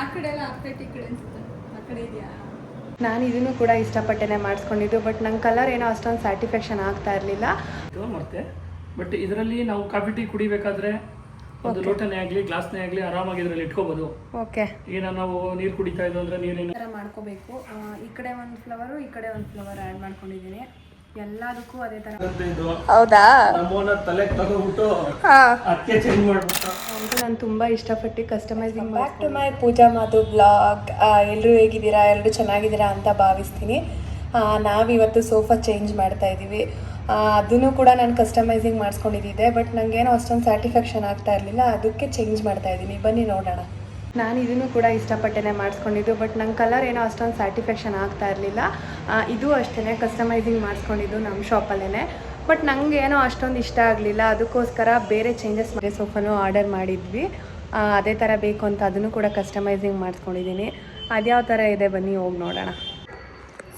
ಆ ಕಡೆ ಎಲ್ಲ ಆಗ್ತೈತೆ ಈ ಕಡೆ ಅನ್ಸುತ್ತೆ. ಆ ಕಡೆ ಇದೆಯಾ? ನಾನು ಇದನ್ನು ಕೂಡ ಇಷ್ಟಪಟ್ಟೆನೆ ಮಾಡಿಸ್ಕೊಂಡಿದ್ದು ಬಟ್ ನಂಗೆ ಕಲರ್ ಏನೋ ಅಷ್ಟೊಂದು ಸ್ಯಾಟಿಸ್ಫ್ಯಾಕ್ಷನ್ ಆಗ್ತಾ ಇರಲಿಲ್ಲ. ಬಟ್ ಇದರಲ್ಲಿ ನಾವು ಕಾಫಿ ಟೀ ಕುಡಿಬೇಕಾದ್ರೆ ಒಂದು ಲೋಟನೇ ಆಗಲಿ ಗ್ಲಾಸ್ನೇ ಆಗಲಿ ಆರಾಮಾಗಿ ಇದರಲ್ಲಿ ಇಟ್ಕೋಬಹುದು ಓಕೆ. ಈಗ ನಾವು ನೀರು ಕುಡಿತಾ ಇದ್ದು ಅಂದ್ರೆ ನೀರಿನ? ಮಾಡ್ಕೋಬೇಕು. ಈ ಕಡೆ ಒಂದು ಫ್ಲವರು ಈ ಕಡೆ ಒಂದು ಫ್ಲವರ್ ಆ್ಯಡ್ ಮಾಡ್ಕೊಂಡಿದ್ದೀನಿ. ಎಲ್ಲದಕ್ಕೂ ಅದೇ ಥರ ಹೌದಾ? ತಲೆಗೆ ತಗೋಬಿಟ್ಟು ಅದಕ್ಕೆ ಚೇಂಜ್ ಮಾಡ್ಬಿಟ್ಟು. ಅಂತೂ ನಾನು ತುಂಬ ಇಷ್ಟಪಟ್ಟು ಕಸ್ಟಮೈಸಿಂಗ್ ಬ್ಯಾಕ್ ಟು ಮೈ ಪೂಜಾ ಮಾತು ಬ್ಲಾಗ್ ಎಲ್ಲರೂ ಹೇಗಿದ್ದೀರಾ? ಎಲ್ಲರೂ ಚೆನ್ನಾಗಿದ್ದೀರಾ ಅಂತ ಭಾವಿಸ್ತೀನಿ. ನಾವಿವತ್ತು ಸೋಫಾ ಚೇಂಜ್ ಮಾಡ್ತಾ ಇದ್ದೀವಿ. ಅದನ್ನು ಕೂಡ ನಾನು ಕಸ್ಟಮೈಸಿಂಗ್ ಮಾಡಿಸ್ಕೊಂಡಿದ್ದೆ ಬಟ್ ನನಗೇನೋ ಅಷ್ಟೊಂದು ಸ್ಯಾಟಿಸ್ಫ್ಯಾಕ್ಷನ್ ಆಗ್ತಾ ಇರಲಿಲ್ಲ. ಅದಕ್ಕೆ ಚೇಂಜ್ ಮಾಡ್ತಾ ಇದ್ದೀನಿ. ಬನ್ನಿ ನೋಡೋಣ. ನಾನು ಇದನ್ನು ಕೂಡ ಇಷ್ಟಪಟ್ಟೇ ಮಾಡಿಸ್ಕೊಂಡಿದ್ದು, ಬಟ್ ನಂಗೆ ಕಲರ್ ಏನೋ ಅಷ್ಟೊಂದು ಸ್ಯಾಟಿಸ್ಫ್ಯಾಕ್ಷನ್ ಆಗ್ತಾ ಇರಲಿಲ್ಲ. ಇದು ಅಷ್ಟೇ ಕಸ್ಟಮೈಸಿಂಗ್ ಮಾಡಿಸ್ಕೊಂಡಿದ್ದು ನಮ್ಮ ಶಾಪಲ್ಲೇ ಬಟ್ ನನಗೆ ಏನೋ ಅಷ್ಟೊಂದು ಇಷ್ಟ ಆಗಲಿಲ್ಲ. ಅದಕ್ಕೋಸ್ಕರ ಬೇರೆ ಚೇಂಜಸ್ ಮಾಡಿ ಸೋಫಾನು ಆರ್ಡರ್ ಮಾಡಿದ್ವಿ. ಅದೇ ಥರ ಬೇಕು ಅಂತ ಅದನ್ನು ಕೂಡ ಕಸ್ಟಮೈಸಿಂಗ್ ಮಾಡಿಸ್ಕೊಂಡಿದ್ದೀನಿ ಅದ್ಯಾವ ಥರ ಇದೆ ಬನ್ನಿ ಹೋಗಿ ನೋಡೋಣ.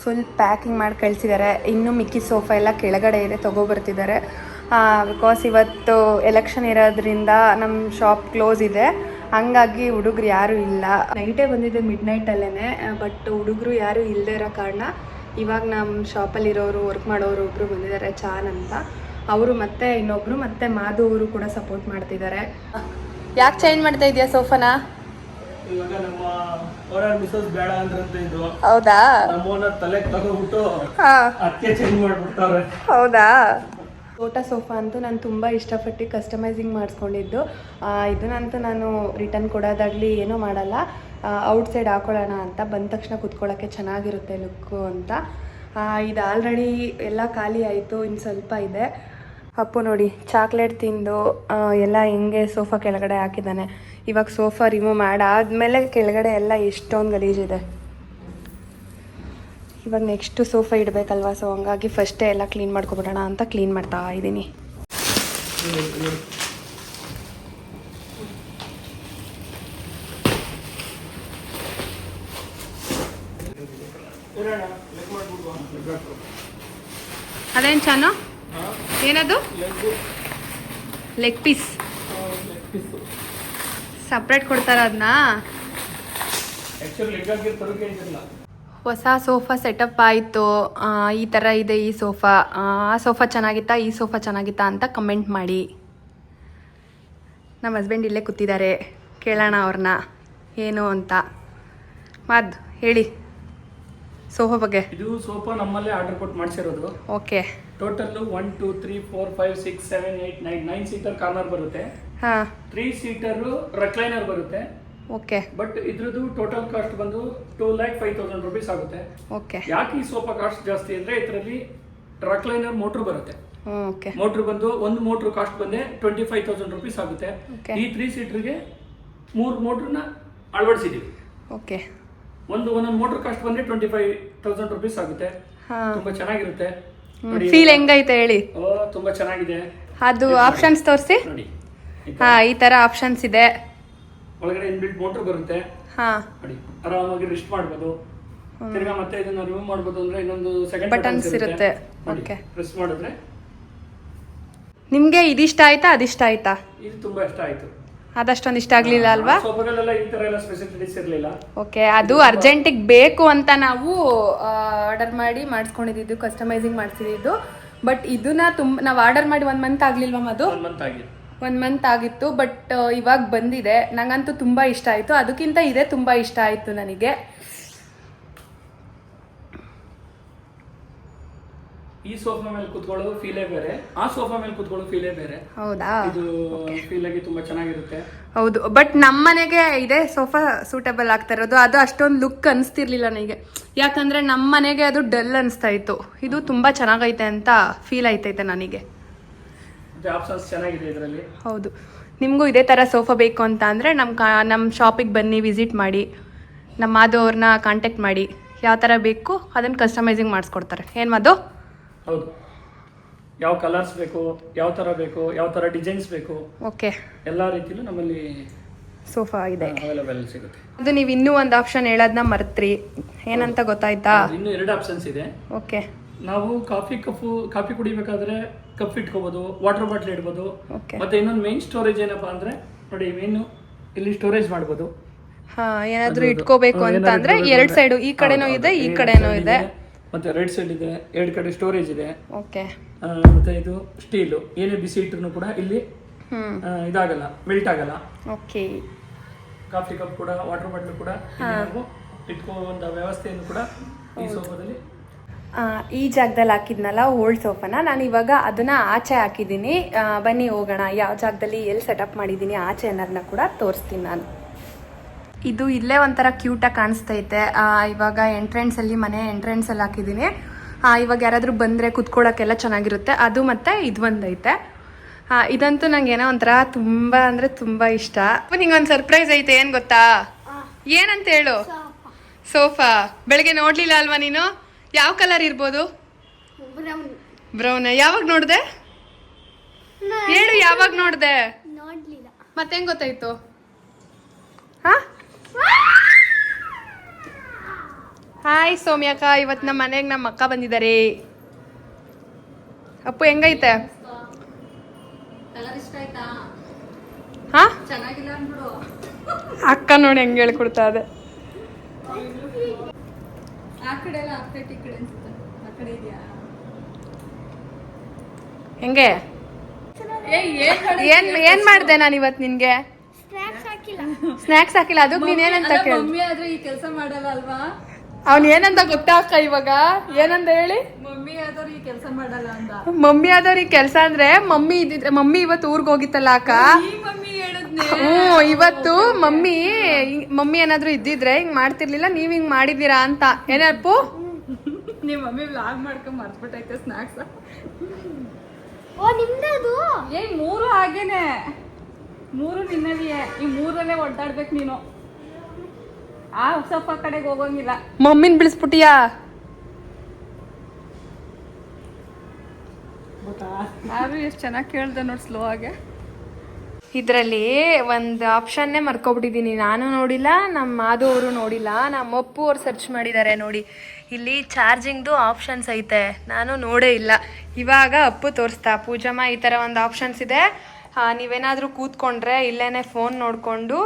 ಫುಲ್ ಪ್ಯಾಕಿಂಗ್ ಮಾಡಿ ಕಳಿಸಿದ್ದಾರೆ ಇನ್ನೂ ಮಿಕ್ಕಿ ಸೋಫಾ ಎಲ್ಲ ಕೆಳಗಡೆ ಇದೆ ತೊಗೊಬರ್ತಿದ್ದಾರೆ ಬಿಕಾಸ್ ಇವತ್ತು ಎಲೆಕ್ಷನ್ ಇರೋದ್ರಿಂದ ನಮ್ಮ ಶಾಪ್ ಕ್ಲೋಸ್ ಇದೆ. ಹಂಗಾಗಿ ಹುಡುಗರು ಯಾರೂ ಇಲ್ಲ. ನೈಟೇ ಬಂದಿದೆ ಮಿಡ್ ನೈಟಲ್ಲೇ ಬಟ್ ಹುಡುಗರು ಯಾರೂ ಇಲ್ಲದೆ ಇರೋ ಕಾರಣ ಇವಾಗ ನಮ್ಮ ಶಾಪಲ್ಲಿರೋರು ವರ್ಕ್ ಮಾಡೋರು ಒಬ್ಬರು ಬಂದಿದ್ದಾರೆ ಚಾನ್ ಅಂತ. ಅವರು ಮತ್ತೆ ಇನ್ನೊಬ್ರು ಮತ್ತೆ ಮಾಧು ಅವರು ಕೂಡ ಸಪೋರ್ಟ್ ಮಾಡ್ತಿದ್ದಾರೆ. ಯಾಕೆ ಚೇಂಜ್ ಮಾಡ್ತಾ ಇದೆಯಾ ಸೋಫಾನ? ಹೌದಾ? ಹೌದಾ? ಊಟ ಸೋಫಾ ಅಂತೂ ನಾನು ತುಂಬ ಇಷ್ಟಪಟ್ಟು ಕಸ್ಟಮೈಸಿಂಗ್ ಮಾಡಿಸ್ಕೊಂಡಿದ್ದು. ಇದನ್ನಂತೂ ನಾನು ರಿಟರ್ನ್ ಕೊಡೋದಾಗಲಿ ಏನೂ ಮಾಡಲ್ಲ. ಔಟ್ ಸೈಡ್ ಹಾಕೊಳ್ಳೋಣ ಅಂತ, ಬಂದ ತಕ್ಷಣ ಕುತ್ಕೊಳ್ಳೋಕ್ಕೆ ಚೆನ್ನಾಗಿರುತ್ತೆ ಲುಕ್ಕು ಅಂತ. ಇದು ಆಲ್ರೆಡಿ ಎಲ್ಲ ಖಾಲಿ ಆಯಿತು, ಇನ್ನು ಸ್ವಲ್ಪ ಇದೆ. ಅಪ್ಪು ನೋಡಿ ಚಾಕ್ಲೇಟ್ ತಿಂದು ಎಲ್ಲ ಹೆಂಗೆ ಸೋಫಾ ಕೆಳಗಡೆ ಹಾಕಿದ್ದಾನೆ. ಇವಾಗ ಸೋಫಾ ರಿಮೂವ್ ಮಾಡಾದ್ಮೇಲೆ ಕೆಳಗಡೆ ಎಲ್ಲ ಎಷ್ಟೊಂದು ಗಲೀಜಿದೆ ಇವಾಗ ನೆಕ್ಸ್ಟು ಸೋಫಾ ಇಡಬೇಕಲ್ವಾ? ಸೊ ಹಂಗಾಗಿ ಫಸ್ಟೇ ಎಲ್ಲ ಕ್ಲೀನ್ ಮಾಡ್ಕೊಬಿಡೋಣ ಅಂತ ಕ್ಲೀನ್ ಮಾಡ್ತಾ ಇದ್ದೀನಿ. ಅದೇನು ಚಾನು? ಏನದು? ಲೆಗ್ ಪೀಸ್ ಸಪ್ರೇಟ್ ಕೊಡ್ತಾರ ಅದನ್ನ ಹೊಸ ಸೋಫಾ ಸೆಟಪ್ ಆಯಿತು. ಈ ಥರ ಇದೆ ಈ ಸೋಫಾ. ಆ ಸೋಫಾ ಚೆನ್ನಾಗಿತ್ತಾ ಈ ಸೋಫಾ ಚೆನ್ನಾಗಿತ್ತಾ ಅಂತ ಕಮೆಂಟ್ ಮಾಡಿ. ನಮ್ಮ ಹಸ್ಬೆಂಡ್ ಇಲ್ಲೇ ಕೂತಿದ್ದಾರೆ. ಕೇಳೋಣ ಅವ್ರನ್ನ. ಏನು ಅಂತ. ಮಾದ್ ಹೇಳಿ. ಸೋಫಾ ಬಗ್ಗೆ. ಇದು ಸೋಫಾ ನಮ್ಮಲ್ಲೇ ಆರ್ಡರ್ ಕೊಟ್ಟು ಮಾಡಿಸಿರೋದು. Okay. Total one two three four five six seven eight nine nine seater corner ಬರುತ್ತೆ. ಹಾಂ. ತ್ರೀ ಸೀಟರು ರೆಕ್ಲೈನರ್ ಬರುತ್ತೆ. ಓಕೆ ಬಟ್ ಇದ್ರದ್ದು ಟೋಟಲ್ ಕಾಸ್ಟ್ ಬಂದು two lakh five thousand rupees ಆಗುತ್ತೆ. ಓಕೆ ಯಾಕೆ ಈ ಸೋಫಾ ಕಾಸ್ಟ್ ಜಾಸ್ತಿ ಅಂದ್ರೆ ಇದರಲ್ಲಿ ಲೈನರ್ ಮೋಟ್ರ್ ಬರುತ್ತೆ. ಓಕೆ ಮೋಟ್ರ್ ಬಂದು ಒಂದು ಮೋಟ್ರ್ ಕಾಸ್ಟ್ ಬಂದೆ ಟ್ವೆಂಟಿ ಫೈವ್ ತೌಸಂಡ್ ರುಪೀಸ್ ಆಗುತ್ತೆ. ಈ ತ್ರೀ ಸೀಟ್ರಿಗೆ ಮೂರು ಮೋಟ್ರನ್ನ ಅಳವಡಿಸಿದ್ದೀವಿ. ಓಕೆ ಒಂದು ಒಂದೊಂದು ಮೋಟ್ರ್ ಕಾಸ್ಟ್ ಬಂದ್ರೆ ಟ್ವೆಂಟಿ ಫೈವ್ ತೌಸಂಡ್ ರುಪೀಸ್ ಆಗುತ್ತೆ ತುಂಬಾ ಚೆನ್ನಾಗಿರುತ್ತೆ. ಫೀಲ್ ಹೆಂಗೈತೆ ಹೇಳಿ? ಓ ತುಂಬಾ ಚೆನ್ನಾಗಿದೆ. ಅದು ಆಪ್ಷನ್ಸ್ ತೋರಿಸಿ. ಹಾ ಹಾಂ ಈ ಥರ ಆಪ್ಷನ್ಸ್ ಇದೆ. ಒಳಗಡೆ ಇನ್ಬಿಲ್ಟ್ ಮೋಟರ್ ಬರುತ್ತೆ. ಹಾಂ. ನೋಡಿ ಆರಾಮಾಗಿ ರಿಸ್ಟ್ ಮಾಡ್ಬೋದು. ತಿರ್ಗಾ ಮತ್ತೆ ಇದನ್ನ ರಿಮೂವ್ ಮಾಡ್ಬೋದು ಅಂದ್ರೆ ಇನ್ನೊಂದು ಸೆಕೆಂಡ್ ಬಟನ್ಸ್ ಇರುತ್ತೆ. ಓಕೆ ಪ್ರೆಸ್ ಮಾಡಿದ್ರೆ. ನಿಮಗೆ ಇದಿಷ್ಟ ಆಯ್ತಾ ಅದಿಷ್ಟ ಆಯ್ತಾ? ಇದು ತುಂಬಾ ಇಷ್ಟ ಆಯ್ತು. ಅದಷ್ಟೊಂದು ಇಷ್ಟ ಆಗ್ಲಿಲ್ಲ ಅಲ್ವಾ? ಸೋಫಾಗಳೆಲ್ಲ ಈ ತರ ಎಲ್ಲ ಸ್ಪೆಸಿಲಿಟೀಸ್ ಇರಲಿಲ್ಲ. ಓಕೆ ಅದು ಅರ್ಜೆಂಟಿಗೆ ಬೇಕು ಅಂತ ನಾವು ಆರ್ಡರ್ ಮಾಡಿ ಮಾಡಿಸ್ಕೊಂಡಿದ್ದು ಕಸ್ಟಮೈಸಿಂಗ್ ಮಾಡಿಸಿದ್ದು. ಬಟ್ ಇದನ್ನ ತುಂಬ ನಾವು ಆರ್ಡರ್ ಮಾಡಿ ಒಂದು ಮಂತ್ ಆಗ್ಲಿಲ್ವಾ ಅದು ಒನ್ ಮಂತ್ ಆಗಿದೆ. ಒಂದು ಮಂತ್ ಆಗಿತ್ತು ಬಟ್ ಇವಾಗ ಬಂದಿದೆ. ನಂಗಂತೂ ತುಂಬ ಇಷ್ಟ ಆಯಿತು. ಅದಕ್ಕಿಂತ ಇದೇ ತುಂಬ ಇಷ್ಟ ಆಯಿತು ನನಗೆ. ಈ ಸೋಫಾ ಮೇಲೆ ಕುತ್ಕೊಳ್ಳೋದು ಫೀಲೇ ಬೇರೆ. ಆ ಸೋಫಾ ಮೇಲೆ ಕುತ್ಕೊಳ್ಳೋ ಫೀಲೇ ಬೇರೆ. ಹೌದಾ? ಇದು ಫೀಲ್ ಆಗಿ ತುಂಬಾ ಚೆನ್ನಾಗಿರುತ್ತೆ. ಹೌದು. ಬಟ್ ನಮ್ಮ ಮನೆಗೆ ಇದೆ ಸೋಫಾ ಸೂಟಬಲ್ ಆಗ್ತಾ ಇರೋದು. ಅದು ಅಷ್ಟೊಂದು ಲುಕ್ ಅನಿಸ್ತಿರ್ಲಿಲ್ಲ ನನಗೆ. ಯಾಕಂದ್ರೆ ನಮ್ಮ ಮನೆಗೆ ಅದು ಡಲ್ ಅನಿಸ್ತಾ ಇತ್ತು. ಇದು ತುಂಬಾ ಚೆನ್ನಾಗೈತೆ ಅಂತ ಫೀಲ್ ಆಯ್ತೈತೆ ನನಗೆ. ಆಪ್ಷನ್ಸ್ ಚೆನ್ನಾಗಿದೆ ಇದರಲ್ಲಿ. ಹೌದು. ನಿಮಗೂ ಇದೇ ಥರ ಸೋಫಾ ಬೇಕು ಅಂತ ಅಂದರೆ ನಮ್ಮ ಕಾ ನಮ್ಮ ಶಾಪಿಗೆ ಬನ್ನಿ ವಿಸಿಟ್ ಮಾಡಿ ನಮ್ಮ ಮಾಧು ಅವ್ರನ್ನ ಕಾಂಟ್ಯಾಕ್ಟ್ ಮಾಡಿ. ಯಾವ ಥರ ಬೇಕು ಅದನ್ನು ಕಸ್ಟಮೈಸಿಂಗ್ ಮಾಡಿಸ್ಕೊಡ್ತಾರೆ. ಏನು ಮಾಧು? ಹೌದು. ಯಾವ ಕಲರ್ಸ್ ಬೇಕು ಯಾವ ಥರ ಬೇಕು ಯಾವ ಥರ ಡಿಸೈನ್ಸ್ ಬೇಕು ಓಕೆ. ಎಲ್ಲ ರೀತಿಯಲ್ಲೂ ನಮ್ಮಲ್ಲಿ ಸೋಫಾ ಇದೆ ಅವೈಲೇಬಲ್ ಸಿಗುತ್ತೆ. ಅದು ನೀವು ಇನ್ನೂ ಒಂದು ಆಪ್ಷನ್ ಹೇಳೋದನ್ನ ಮರ್ತ್ರಿ. ಏನಂತ ಗೊತ್ತಾಯ್ತಾ? ಇನ್ನೂ ಎರಡು ಆಪ್ಷನ್ಸ್ ಇದೆ. ಓಕೆ. ನಾವು ಕಾಫಿ ಕಪ್ಪು ಕಾಫಿ ಕುಡಿಬೇಕಾದ್ರೆ ಕಪ್ ಇಟ್ಕೋಬಹುದು ವಾಟರ್ ಬಾಟ್ಲ್ ಇಡ್ಬೋದು. ಓಕೆ ಮತ್ತೆ ಇನ್ನೊಂದು ಮೇನ್ ಸ್ಟೋರೇಜ್ ಏನಪ್ಪಾ ಅಂದ್ರೆ ನೋಡಿ ಮೇನ್ ಇಲ್ಲಿ ಸ್ಟೋರೇಜ್ ಮಾಡ್ಬೋದು. ಹಾ ಏನಾದ್ರೂ ಇಟ್ಕೋಬೇಕು ಅಂತ ಅಂದ್ರೆ ಎರಡ್ ಸೈಡು ಈ ಕಡೆನೂ ಇದೆ ಈ. ಕಡೆನೂ ಇದೆ. ಮತ್ತೆ ರೈಟ್ ಸೈಡ್ ಇದೆ ಎರಡು ಕಡೆ ಸ್ಟೋರೇಜ್ ಇದೆ. ಓಕೆ ಮತ್ತೆ ಇದು ಸ್ಟೀಲು ಏನೇ ಬಿಸಿ ಇಟ್ಟರು ಕೂಡ ಇಲ್ಲಿ ಇದಾಗಲ್ಲ ಮೆಲ್ಟ್ ಆಗಲ್ಲ. ಓಕೆ ಕಾಫಿ ಕಪ್ ಕೂಡ ವಾಟರ್ ಬಾಟ್ಲ್ ಕೂಡ ನಾವು ಇಟ್ಕೊಳ್ಳುವಂತ ವ್ಯವಸ್ಥೆಯನ್ನು ಕೂಡ ಈ ಸೋಫಾದಲ್ಲಿ ಈ ಜಾಗದಲ್ಲಿ ಹಾಕಿದ್ನಲ್ಲ ಓಲ್ಡ್ ಸೋಫಾನ ನಾನು ಇವಾಗ ಅದನ್ನ ಆಚೆ ಹಾಕಿದ್ದೀನಿ. ಬನ್ನಿ ಹೋಗೋಣ. ಯಾವ ಜಾಗದಲ್ಲಿ ಎಲ್ಲಿ ಸೆಟಪ್ ಮಾಡಿದ್ದೀನಿ ಆಚೆ ಅನ್ನೋದನ್ನ ಕೂಡ ತೋರಿಸ್ತೀನಿ ನಾನು. ಇದು ಇಲ್ಲೇ ಒಂಥರ ಕ್ಯೂಟಾಗಿ ಕಾಣಿಸ್ತೈತೆ. ಇವಾಗ ಎಂಟ್ರೆನ್ಸ್ ಅಲ್ಲಿ ಮನೆ ಎಂಟ್ರೆನ್ಸ್ ಅಲ್ಲಿ ಹಾಕಿದ್ದೀನಿ. ಇವಾಗ ಯಾರಾದರೂ ಬಂದರೆ ಕುತ್ಕೊಳ್ಳೋಕ್ಕೆಲ್ಲ ಚೆನ್ನಾಗಿರುತ್ತೆ. ಅದು ಮತ್ತೆ ಇದು ಒಂದೈತೆ. ಇದಂತೂ ನಂಗೆ ಏನೋ ಒಂಥರ ತುಂಬ ಅಂದರೆ ತುಂಬ ಇಷ್ಟ. ನಿಂಗೆ ಒಂದು ಸರ್ಪ್ರೈಸ್ ಐತೆ. ಏನು ಗೊತ್ತಾ? ಏನಂತ ಹೇಳು? ಸೋಫಾ. ಬೆಳಗ್ಗೆ ನೋಡಲಿಲ್ಲ ಅಲ್ವಾ ನೀನು? ಯಾವ ಕಲರ್ ಇರ್ಬೋದು? ಬ್ರೌನ್. ಯಾವಾಗ ನೋಡ್ದೆ? ಹೇಳು ಯಾವಾಗ ನೋಡ್ದೆ? ನೋಡ್ಲಿಲ್ಲ. ಮತ್ತೆ ಹೆಂಗ್ ಗೊತ್ತಾಯ್ತು? ಹಾ? ಹಾಯ್ ಸೌಮ್ಯಕ್ಕ. ಇವತ್ತು ನಮ್ಮ ಮನೆಗೆ ನಮ್ಮ ಅಕ್ಕ ಬಂದಿದ್ದಾರೆ. ಅಪ್ಪು ಹೆಂಗೈತೆ? ಕಲರ್ ಇಷ್ಟ ಆಯ್ತಾ? ಹಾ? ಅಕ್ಕ ನೋಡಿ ಹೆಂಗ್ ಹೇಳ್ಕೊಡ್ತಾ ಇದೆ. ಆ ಕಡೆ ಎಲ್ಲ ಈ ಕಡೆ ಅನ್ಸುತ್ತೆ. ಆ ಕಡೆ ಇದೆಯಾ? ಹೆಂಗೆ? ಏ ಏನ್ ಏನ್ ಏನ್ ಮಾಡ್ದೆ ನಾನು ಇವತ್ತು ನಿನ್ಗೆ? ಸ್ನಾಕ್ಸ್ ಹಾಕಿಲ್ಲ. ಅದಕ್ಕೆ ನೀನೇನಂತ ಏನಂತ ಕೇಳಿ ಮಮ್ಮಿ ಆದ್ರೆ ಈ ಕೆಲಸ ಮಾಡಲ್ಲ ಅಲ್ವಾ? ಅವ್ನ್ ಏನಂತ ಗೊತ್ತಾ ಅಕ್ಕ ಇವಾಗ? ಏನಂತ ಹೇಳಿ? ಮಮ್ಮಿ ಆದವ್ರು ಈ ಕೆಲಸ ಮಾಡಲ್ಲ ಅಂತ ಮಮ್ಮಿ ಆದವ್ರಿಗೆ ಕೆಲಸ ಅಂದ್ರೆ ಮಮ್ಮಿ ಇದ್ದಿದ್ರೆ ಮಮ್ಮಿ ಇವತ್ತು ಊರ್ಗ್ ಹೋಗಿತ್ತಲ್ಲ ಅಕ್ಕ? ಈ ಮಮ್ಮಿ ಹ್ಮ್ ಇವತ್ತು ಮಮ್ಮಿ ಮಮ್ಮಿ ಏನಾದ್ರು ಇದ್ದಿದ್ರೆ ಹಿಂಗ್ ಮಾಡ್ತಿರ್ಲಿಲ್ಲ ನೀವ್ ಹಿಂಗ್ ಮಾಡಿದೀರಾ ಅಂತ. ಏನಪ್ಪು ನಿಮ್ ಮಮ್ಮಿ ವ್ಲಾಗ್ ಮಾಡ್ಕೊಂಡ್ ಮರ್ತ್ಬಿಟ್ಟೈತೆ ಸ್ನಾಕ್ಸ್ ಓ ನಿಮ್ದದು ಏ ಮೂರು ಹಾಗೇನೆ. ಮೂರು ನಿನ್ನದಿಯೇ ಈ ಮೂರಲ್ಲೇ ಒಡ್ಡಾಡ್ಬೇಕು ನೀನು. ಆ ಸ್ವಲ್ಪ ಕಡೆಗೆ ಹೋಗಂಗಿಲ್ಲ. ಮಮ್ಮಿನ ಬಿಳಿಸ್ಬಿಟ್ಟಿಯಾ? ಯಾರು ಎಷ್ಟು ಚೆನ್ನಾಗಿ ಕೇಳ್ದೆ ನೋಡಿ ಸ್ಲೋ ಆಗಿ. ಇದರಲ್ಲಿ ಒಂದು ಆಪ್ಷನ್ನೇ ಮರ್ಕೊಬಿಟ್ಟಿದ್ದೀನಿ ನಾನು ನೋಡಿಲ್ಲ ನಮ್ಮ ಮಾಧು ಅವರು ನೋಡಿಲ್ಲ. ನಮ್ಮ ಅಪ್ಪು ಅವ್ರು ಸರ್ಚ್ ಮಾಡಿದ್ದಾರೆ ನೋಡಿ. ಇಲ್ಲಿ ಚಾರ್ಜಿಂಗ್ದು ಆಪ್ಷನ್ಸ್ ಐತೆ. ನಾನು ನೋಡೇ ಇಲ್ಲ. ಇವಾಗ ಅಪ್ಪು ತೋರಿಸ್ತಾ ಪೂಜಮ್ಮ ಈ ಥರ ಒಂದು ಆಪ್ಷನ್ಸ್ ಇದೆ. ನೀವೇನಾದರೂ ಕೂತ್ಕೊಂಡ್ರೆ ಇಲ್ಲೇ ಫೋನ್ ನೋಡಿಕೊಂಡು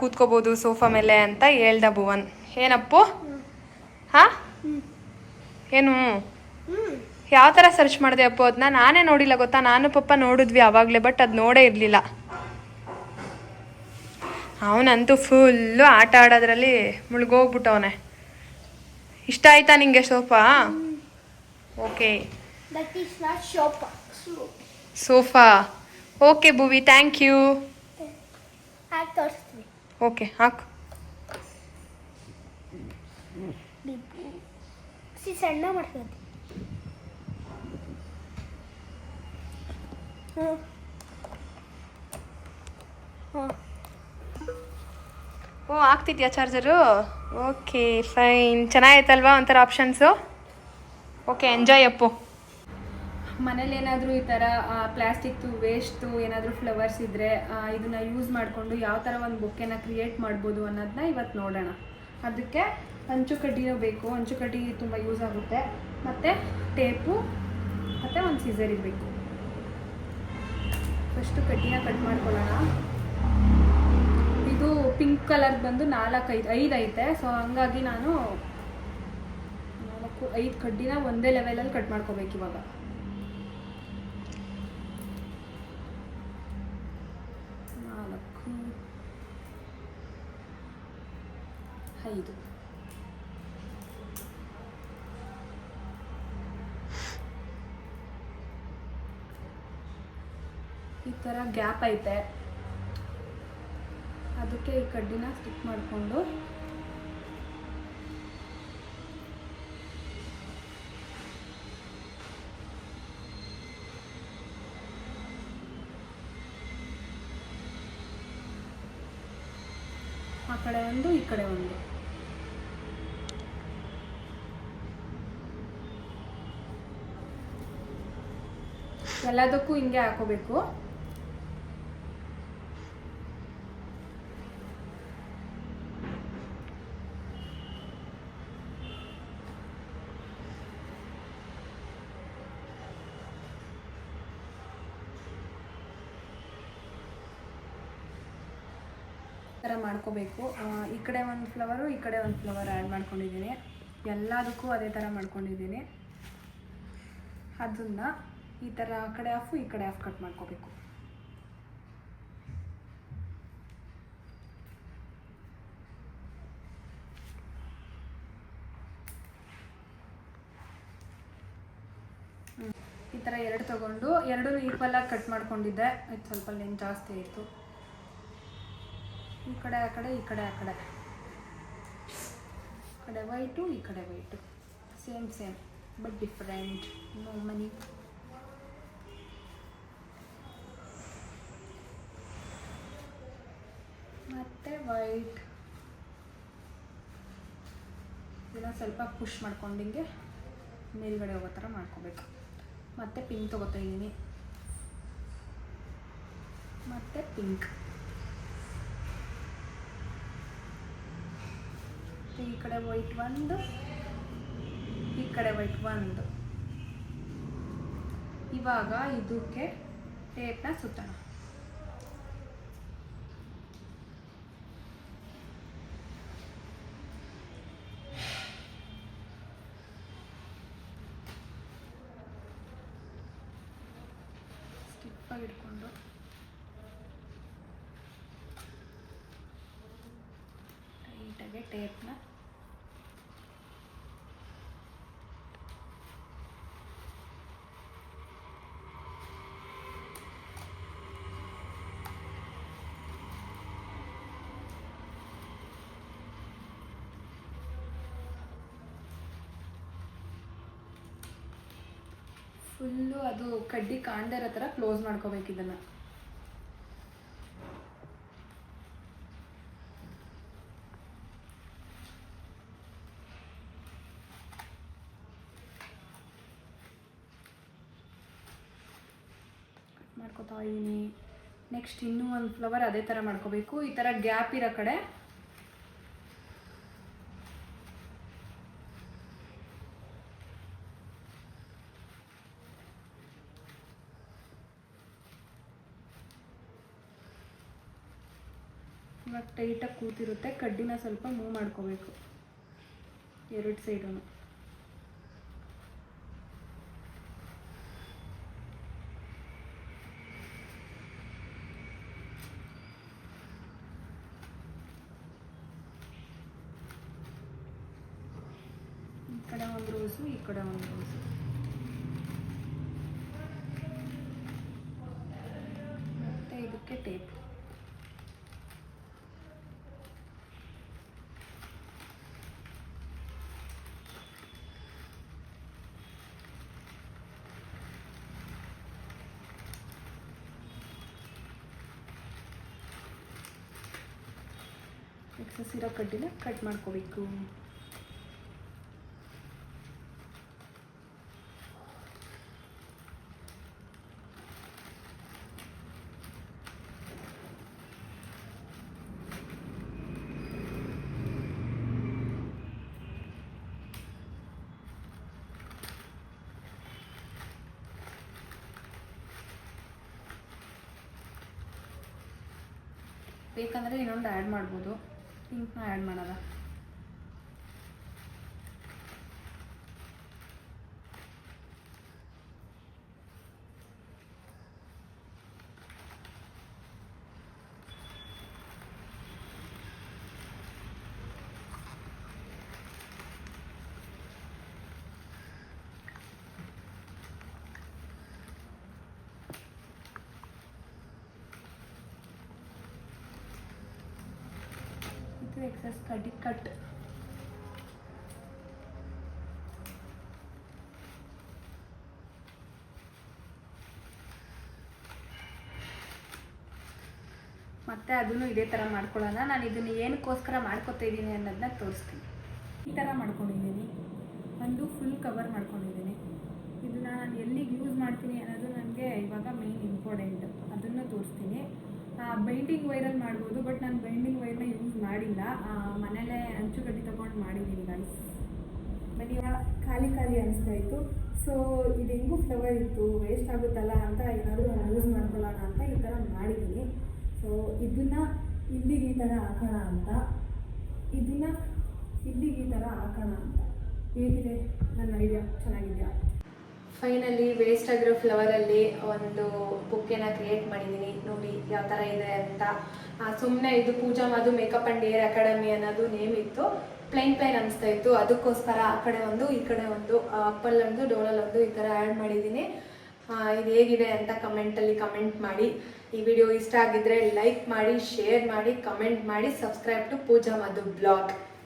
ಕೂತ್ಕೋಬೋದು ಸೋಫಾ ಮೇಲೆ ಅಂತ ಹೇಳ್ದ ಭುವನ್. ಏನಪ್ಪು? ಹಾಂ? ಏನು? ಯಾವ ಥರ ಸರ್ಚ್ ಮಾಡಿದೆ ಅಪ್ಪು? ಅದನ್ನ ನಾನೇ ನೋಡಿಲ್ಲ ಗೊತ್ತಾ? ನಾನು ಪಪ್ಪ ನೋಡಿದ್ವಿ ಆವಾಗಲೇ ಬಟ್ ಅದು ನೋಡೇ ಇರಲಿಲ್ಲ. ಅವನಂತೂ ಫುಲ್ಲು ಆಟ ಆಡೋದ್ರಲ್ಲಿ ಮುಳುಗೋಗ್ಬಿಟ್ಟವನೆ. ಇಷ್ಟ ಆಯ್ತಾ ನಿಂಗೆ sofa okay sofa. Okay Bhuvi thank you okay ಹಾಕು. ಸಣ್ಣ ಮಾಡ್ತೀನಿ ಹ್ಞೂ ಹಾಂ ಓ ಆಗ್ತಿದ್ಯಾ ಚಾರ್ಜರು ಓಕೆ ಫೈನ್ ಚೆನ್ನಾಗೈತಲ್ವಾ ಒಂಥರ ಆಪ್ಷನ್ಸು ಓಕೆ ಎಂಜಾಯ್ ಅಪ್ಪು ಮನೇಲಿ ಏನಾದರೂ ಈ ಥರ ಪ್ಲಾಸ್ಟಿಕ್ದು ವೇಸ್ಟು ಏನಾದರೂ ಫ್ಲವರ್ಸ್ ಇದ್ದರೆ ಇದನ್ನು ಯೂಸ್ ಮಾಡಿಕೊಂಡು ಯಾವ ಥರ ಒಂದು ಬುಕ್ಕೆನ ಕ್ರಿಯೇಟ್ ಮಾಡ್ಬೋದು ಅನ್ನೋದನ್ನ ಇವತ್ತು ನೋಡೋಣ ಅದಕ್ಕೆ ಹಂಚು ಕಡ್ಡಿನೂ ಬೇಕು ಅಂಚುಕಡ್ಡಿ ತುಂಬ ಯೂಸ್ ಆಗುತ್ತೆ ಮತ್ತು ಟೇಪು ಮತ್ತು ಒಂದು ಸೀಸರ್ ಇರಬೇಕು ಫಸ್ಟು ಕಡ್ಡಿನ ಕಟ್ ಮಾಡ್ಕೊಳ್ಳೋಣ. ಇದು ಪಿಂಕ್ ಕಲರ್ ಬಂದು ನಾಲ್ಕು ಐದು ಐದು ಐತೆ ಸೊ ಹಂಗಾಗಿ ನಾನು ನಾಲ್ಕು, ಐದು ಕಡ್ಡಿನ ಒಂದೇ ಲೆವೆಲಲ್ಲಿ ಕಟ್ ಮಾಡ್ಕೋಬೇಕು ಇವಾಗ. ನಾಲ್ಕು, ಐದು. ಥರ ಗ್ಯಾಪ್ ಐತೆ. ಅದಕ್ಕೆ ಈ ಕಡ್ಡಿನ ಸ್ಟಿಕ್ ಮಾಡಿಕೊಂಡು. ಆ ಕಡೆ ಒಂದು, ಈ ಕಡೆ ಒಂದು. ಎಲ್ಲದಕ್ಕೂ ಹಿಂಗೆ ಹಾಕೋಬೇಕು. ಥರ ಮಾಡ್ಕೋಬೇಕು. ಈ ಕಡೆ ಒಂದು ಫ್ಲವರು ಈ ಕಡೆ ಒಂದು ಫ್ಲವರ್ ಆ್ಯಡ್ ಮಾಡ್ಕೊಂಡಿದ್ದೀನಿ. ಎಲ್ಲದಕ್ಕೂ ಅದೇ ಥರ ಮಾಡ್ಕೊಂಡಿದ್ದೀನಿ. ಅದನ್ನು ಈ ಥರ ಆ ಕಡೆ ಹಾಫು ಈ ಕಡೆ ಹಾಫ್ ಕಟ್ ಮಾಡ್ಕೋಬೇಕು. ಈ ಥರ ಎರಡು ತಗೊಂಡು, ಎರಡೂ ಈಕ್ವಲಾಗಿ ಕಟ್ ಮಾಡ್ಕೊಂಡಿದ್ದೆ. ಇದು ಸ್ವಲ್ಪ ಲೆಂತ್ ಜಾಸ್ತಿ ಆಯಿತು. ಕಡೆ, ಆ ಕಡೆ, ಈ ಕಡೆ, ಆ ಕಡೆ. ಕಡೆ ವೈಟು ಈ ಕಡೆ white same same but different no money ಮತ್ತು ವೈಟ್ ಇದನ್ನ ಸ್ವಲ್ಪ ಪುಷ್ ಮಾಡ್ಕೊಂಡಿಂಗೆ ಮೇಲ್ಗಡೆ ಹೋಗೋ ಥರ ಮಾಡ್ಕೋಬೇಕು. ಮತ್ತು ಪಿಂಕ್ ತೊಗೋತಾ ಇದ್ದೀನಿ ಮತ್ತು ಪಿಂಕ್ ಈ ಕಡೆ ವೈಟ್ ಒಂದು, ಈ ಕಡೆ ವೈಟ್ ಒಂದು. ಇವಾಗ ಇದಕ್ಕೆ ಟೇಪ್ನ ಸುತ್ತೋಣ. ಸ್ಟಿಪ್ಪಾಗಿ ಇಟ್ಕೊಂಡು. ಟೈಟಾಗಿ ಟೇಪ್ನ ಫುಲ್ಲು ಅದು ಕಡ್ಡಿ ಕಾಂಡರ ಇರೋ ಥರ ಕ್ಲೋಸ್ ಮಾಡ್ಕೋಬೇಕು ಇದನ್ನು. ಮಾಡ್ಕೋತಾ ಇದ್ದೀನಿ ನೆಕ್ಸ್ಟ್ ಇನ್ನೂ ಒಂದು ಫ್ಲವರ್ ಅದೇ ಥರ ಮಾಡ್ಕೋಬೇಕು. ಈ ಥರ ಗ್ಯಾಪ್ ಇರೋ ಕಡೆ ಇವಾಗ ಟೈಟಾಗಿ ಕೂತಿರುತ್ತೆ, ಕಡ್ಡಿನ ಸ್ವಲ್ಪ ಮೂವ್ ಮಾಡ್ಕೋಬೇಕು. ಎರಡು ಸೈಡೂ ಈ ಕಡೆ ಒಂದು ರೋಸು, ಈ ಕಡೆ ಒಂದು ರೋಸು ಮತ್ತೆ ಇದಕ್ಕೆ ಟೇಪ್ ಎಕ್ಸಸ್ ಕಡ್ಡಿನ ಕಟ್ ಮಾಡ್ಕೋಬೇಕು. ಬೇಕಂದರೆ ಇನ್ನೊಂದು ಆ್ಯಡ್ ಮಾಡ್ಬೋದು. ಪಿಂಕ್ನ ಆ್ಯಡ್ ಮಾಡೋದ ಇದು ಎಕ್ಸಸ್ ಕಡ್ಡಿ ಕಟ್ ಮತ್ತೆ ಅದನ್ನು ಇದೇ ಥರ ಮಾಡ್ಕೊಳ್ಳೋಣ. ನಾನು ಇದನ್ನು ಏನಕ್ಕೋಸ್ಕರ ಮಾಡ್ಕೊತಾ ಇದ್ದೀನಿ ಅನ್ನೋದನ್ನ ತೋರಿಸ್ತೀನಿ. ಈ ಥರ ಮಾಡ್ಕೊಂಡಿದ್ದೀನಿ. ಒಂದು ಫುಲ್ ಕವರ್ ಮಾಡ್ಕೊಂಡಿದ್ದೀನಿ. ಇದನ್ನ ನಾನು ಎಲ್ಲಿಗೆ ಯೂಸ್ ಮಾಡ್ತೀನಿ ಅನ್ನೋದು ನನಗೆ ಇವಾಗ ಮೇನ್ ಇಂಪಾರ್ಟೆಂಟ್ ಅದನ್ನು ತೋರಿಸ್ತೀನಿ. ಬೈಂಡಿಂಗ್ ವೈರಲ್ಲಿ ಮಾಡ್ಬೋದು ಬಟ್ ನಾನು ಬೈಂಡಿಂಗ್ ವೈರ್ನ ಯೂಸ್ ಮಾಡಿಲ್ಲ. ಮನೇಲೇ ಅಂಚುಗಡ್ಡಿ ತಗೊಂಡು ಮಾಡಿದ್ದೀನಿ ನಾನು ಇವಾಗ ಖಾಲಿ ಖಾಲಿ ಅನಿಸ್ತಾ ಇತ್ತು. ಸೊ ಇದು ಹೆಂಗೂ ಫ್ಲವರ್ ಇತ್ತು ವೇಸ್ಟ್ ಆಗುತ್ತಲ್ಲ ಅಂತ ಏನಾದರೂ ಯೂಸ್ ಮಾಡ್ಕೊಳ್ಳೋಣ ಅಂತ ಈ ಥರ ಮಾಡಿದ್ದೀನಿ ಸೊ ಇದನ್ನು ಇಲ್ಲಿಗೆ ಈ ಥರ ಹಾಕೋಣ ಅಂತ. ಇದನ್ನ ಇಲ್ಲಿಗೆ ಈ ಥರ ಹಾಕೋಣ ಅಂತ. ಹೇಗಿದೆ? ನನ್ನ ಐಡಿಯಾ ಚೆನ್ನಾಗಿದೆಯಾ? ಫೈನಲಿ ವೇಸ್ಟ್ ಆಗಿರೋ ಫ್ಲವರಲ್ಲಿ ಒಂದು ಬುಕ್ಕೆನ ಕ್ರಿಯೇಟ್ ಮಾಡಿದ್ದೀನಿ ನೋಡಿ, ಯಾವ ಥರ ಇದೆ ಅಂತ. ಸುಮ್ಮನೆ ಇದು Pooja Madhu makeup and hair academy ಅನ್ನೋದು ನೇಮ್ ಇತ್ತು. ಪ್ಲೈನ್ ಪ್ಲೈನ್ ಅನಿಸ್ತಾ ಇತ್ತು. ಅದಕ್ಕೋಸ್ಕರ ಆ ಕಡೆ ಒಂದು, ಈ ಕಡೆ ಒಂದು ಅಪ್ಪಲ್ಲೊಂದು ಡೋಲಲ್ಲಿ ಒಂದು ಈ ಥರ ಆ್ಯಡ್ ಮಾಡಿದ್ದೀನಿ ಇದು ಹೇಗಿದೆ ಅಂತ ಕಮೆಂಟಲ್ಲಿ ಕಮೆಂಟ್ ಮಾಡಿ. ಈ ವಿಡಿಯೋ ಇಷ್ಟ ಆಗಿದ್ರೆ ಲೈಕ್ ಮಾಡಿ ಶೇರ್ ಮಾಡಿ ಕಮೆಂಟ್ ಮಾಡಿ subscribe to Pooja Madhu blog